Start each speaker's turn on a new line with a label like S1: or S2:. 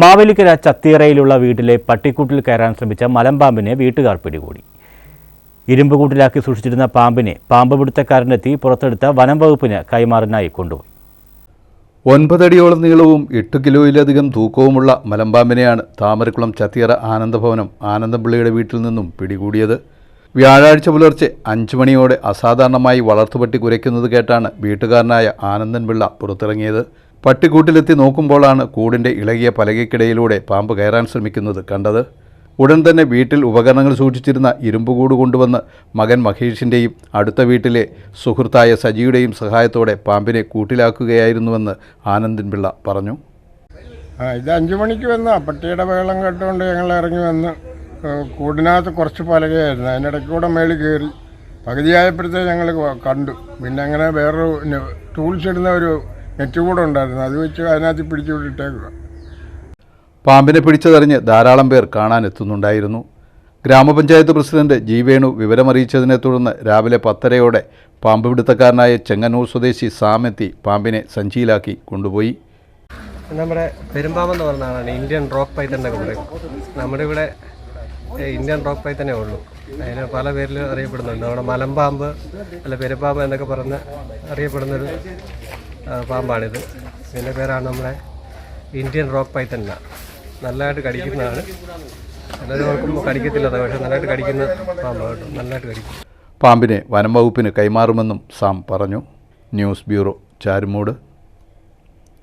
S1: മാവേലിക്കര ചത്തീറയിലുള്ള വീട്ടിലെ പട്ടിക്കൂട്ടിൽ കയറാൻ ശ്രമിച്ച മലമ്പാമ്പിനെ വീട്ടുകാർ പിടികൂടി. ഇരുമ്പുകൂട്ടിലാക്കി സൂക്ഷിച്ചിരുന്ന പാമ്പിനെ പാമ്പ് പിടുത്തക്കാരനെത്തി പുറത്തെടുത്ത വനം വകുപ്പിന് കൈമാറിനായി കൊണ്ടുപോയി.
S2: ഒൻപതടിയോളം നീളവും എട്ട് കിലോയിലധികം തൂക്കവുമുള്ള മലമ്പാമ്പിനെയാണ് താമരക്കുളം ചത്തിയറ ആനന്ദഭവനം ആനന്ദപിള്ളിയുടെ വീട്ടിൽ നിന്നും പിടികൂടിയത്. വ്യാഴാഴ്ച പുലർച്ചെ അഞ്ചു മണിയോടെ അസാധാരണമായി വളർത്തുപട്ടി കുരയ്ക്കുന്നത് കേട്ടാണ് വീട്ടുകാരനായ ആനന്ദൻപിള്ള പുറത്തിറങ്ങിയത്. പട്ടിക്കൂട്ടിലെത്തി നോക്കുമ്പോഴാണ് കൂടിന്റെ ഇളകിയ പലകയ്ക്കിടയിലൂടെ പാമ്പ് കയറാൻ ശ്രമിക്കുന്നത് കണ്ടത്. ഉടൻ തന്നെ വീട്ടിൽ ഉപകരണങ്ങൾ സൂക്ഷിച്ചിരുന്ന ഇരുമ്പുകൂട് കൊണ്ടുവന്ന് മകൻ മഹേഷിന്റെയും അടുത്ത വീട്ടിലെ സുഹൃത്തായ സജിയുടെയും സഹായത്തോടെ പാമ്പിനെ കൂട്ടിലാക്കുകയായിരുന്നുവെന്ന് ആനന്ദൻ പിള്ള പറഞ്ഞു.
S3: ഇത് അഞ്ചു മണിക്ക് വന്ന. പട്ടിയുടെ ബഹളം കേട്ടുകൊണ്ട് ഞങ്ങൾ ഇറങ്ങി വന്ന് കൂടിനകത്ത് കുറച്ച് പലകയായിരുന്നു. അതിനിടയ്ക്ക് കൂടെ മേളിൽ കയറി. പകുതിയായപ്പോഴത്തേക്ക് ഞങ്ങൾ കണ്ടു. പിന്നെ അങ്ങനെ വേറൊരു ടൂൾസ് ഇടുന്ന ഒരു നെറ്റ് കൂടെ ഉണ്ടായിരുന്നു. അത് വെച്ച് അതിനകത്ത് പിടിച്ചു വിട്ടിട്ടേക്കുക.
S2: പാമ്പിനെ പിടിച്ചതറിഞ്ഞ് ധാരാളം പേർ കാണാനെത്തുന്നുണ്ടായിരുന്നു. ഗ്രാമപഞ്ചായത്ത് പ്രസിഡന്റ് ജി വേണു വിവരമറിയിച്ചതിനെ തുടർന്ന് രാവിലെ പത്തരയോടെ പാമ്പ് പിടുത്തക്കാരനായ ചെങ്ങന്നൂർ സ്വദേശി സാമെത്തി പാമ്പിനെ സഞ്ചിയിലാക്കി കൊണ്ടുപോയി.
S4: നമ്മുടെ പെരുമ്പാമ്പെന്ന് പറഞ്ഞതാണ് ഇന്ത്യൻ റോക്ക് പൈത്തൻ കൂടെ നമ്മുടെ ഇവിടെ ഇന്ത്യൻ റോക്ക് പൈത്തനേ ഉള്ളൂ. അതിന് പല പേരിൽ അറിയപ്പെടുന്നുണ്ട്. നമ്മുടെ മലമ്പാമ്പ് അല്ല പെരുമ്പാമ്പ് എന്നൊക്കെ പറഞ്ഞ് അറിയപ്പെടുന്നൊരു പാമ്പാണിത്. ഇതിന്റെ പേരാണ് നമ്മുടെ ഇന്ത്യൻ റോക്ക് പൈത്തൻ എന്ന നല്ലതായിട്ട് കടിക്കുന്നതാണ്. എല്ലാവരും നോക്കുമ്പോൾ കടിക്കത്തില്ല പക്ഷേ നല്ലതായിട്ട് കടിക്കുന്ന പാമ്പാണ് നല്ലതായിട്ട് കടിക്കും.
S2: പാമ്പിനെ വനം വകുപ്പിന് കൈമാറുമെന്നും സാം പറഞ്ഞു. News bureau Charummoodu.